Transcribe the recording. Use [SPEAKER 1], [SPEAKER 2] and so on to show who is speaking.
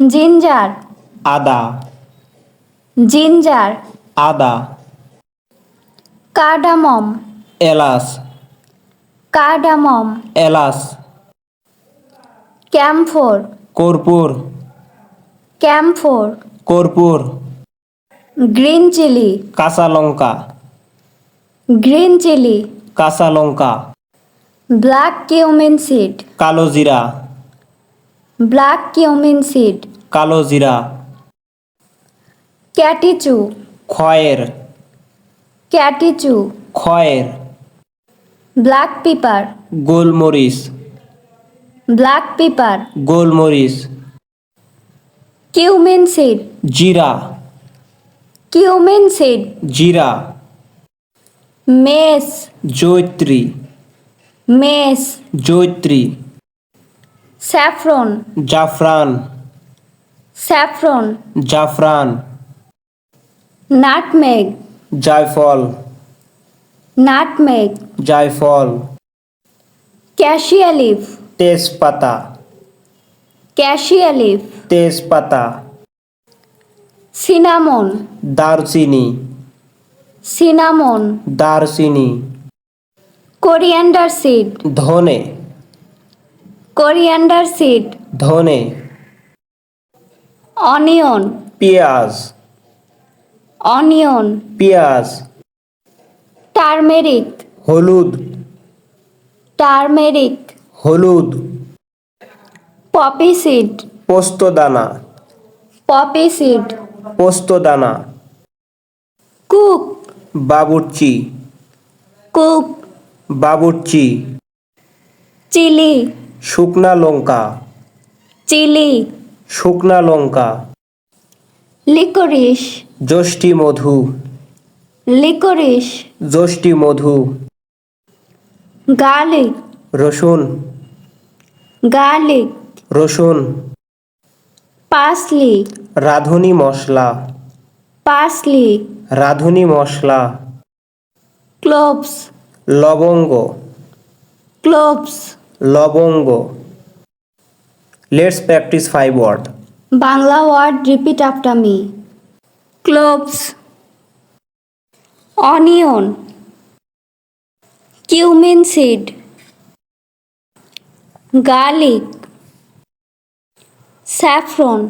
[SPEAKER 1] Ginger.
[SPEAKER 2] আদা।
[SPEAKER 1] Ginger.
[SPEAKER 2] আদা।
[SPEAKER 1] Cardamom.
[SPEAKER 2] এলাচ।
[SPEAKER 1] কার্ডামম।
[SPEAKER 2] এলাচ।
[SPEAKER 1] ক্যাম্ফোর।
[SPEAKER 2] কর্পূর।
[SPEAKER 1] ক্যাম্ফোর।
[SPEAKER 2] কর্পূর।
[SPEAKER 1] Green chilli.
[SPEAKER 2] কাঁচা লঙ্কা।
[SPEAKER 1] Green chilli.
[SPEAKER 2] কাঁচা লঙ্কা।
[SPEAKER 1] Black cumin seed.
[SPEAKER 2] কালো জিরা।
[SPEAKER 1] Black cumin seed.
[SPEAKER 2] কালো জিরা।
[SPEAKER 1] ক্যাটিচু।
[SPEAKER 2] খয়ের।
[SPEAKER 1] ক্যাটিচু।
[SPEAKER 2] খয়ের।
[SPEAKER 1] Black pepper.
[SPEAKER 2] গোলমরিচ।
[SPEAKER 1] Black pepper.
[SPEAKER 2] গোলমরিচ।
[SPEAKER 1] Cumin seed.
[SPEAKER 2] জিরা।
[SPEAKER 1] Cumin seed.
[SPEAKER 2] জিরা।
[SPEAKER 1] মেস।
[SPEAKER 2] জৈত্রী।
[SPEAKER 1] মেস।
[SPEAKER 2] জৈত্রী।
[SPEAKER 1] স্যাফরন।
[SPEAKER 2] জাফরান।
[SPEAKER 1] স্যাফরন।
[SPEAKER 2] জাফরান।
[SPEAKER 1] নাটমেগ।
[SPEAKER 2] জায়ফল।
[SPEAKER 1] নাটমেগ।
[SPEAKER 2] জায়ফল।
[SPEAKER 1] ক্যাশিয়া লিফ
[SPEAKER 2] তেজপাতা।
[SPEAKER 1] ক্যাশিয়া লিফ
[SPEAKER 2] তেজপাতা।
[SPEAKER 1] সিনামন।
[SPEAKER 2] দারচিনি।
[SPEAKER 1] সিনামন।
[SPEAKER 2] দারচিনি।
[SPEAKER 1] Coriander seed.
[SPEAKER 2] ধনে।
[SPEAKER 1] কোরিয়ান্ডার সিড
[SPEAKER 2] ধনে।
[SPEAKER 1] অনিয়ন
[SPEAKER 2] পেঁয়াজ।
[SPEAKER 1] অনিয়ন
[SPEAKER 2] পেঁয়াজ।
[SPEAKER 1] টার্মেরিক
[SPEAKER 2] হলুদ।
[SPEAKER 1] টার্মেরিক
[SPEAKER 2] হলুদ।
[SPEAKER 1] পপি সিড
[SPEAKER 2] পোস্তদানা।
[SPEAKER 1] পপি সিড
[SPEAKER 2] পোস্তদানা।
[SPEAKER 1] কুক
[SPEAKER 2] বাবুর্চি।
[SPEAKER 1] কুক
[SPEAKER 2] বাবুর্চি।
[SPEAKER 1] চিলি
[SPEAKER 2] শুকনা লঙ্কা।
[SPEAKER 1] চিলি।
[SPEAKER 2] শুকনা লঙ্কা।
[SPEAKER 1] লিকোরিস
[SPEAKER 2] যষ্টি মধু।
[SPEAKER 1] লিকোরিস
[SPEAKER 2] যষ্টি মধু।
[SPEAKER 1] গার্লিক
[SPEAKER 2] রসুন।
[SPEAKER 1] গার্লিক
[SPEAKER 2] রসুন।
[SPEAKER 1] পাসলি
[SPEAKER 2] রাঁধুনি মশলা।
[SPEAKER 1] পাসলি
[SPEAKER 2] রাঁধুনি মশলা।
[SPEAKER 1] ক্লোভস
[SPEAKER 2] লবঙ্গ।
[SPEAKER 1] ক্লোভস
[SPEAKER 2] লবঙ্গ। Let's practise five word
[SPEAKER 1] Bangla word repeat after me cloves onion cumin seed garlic saffron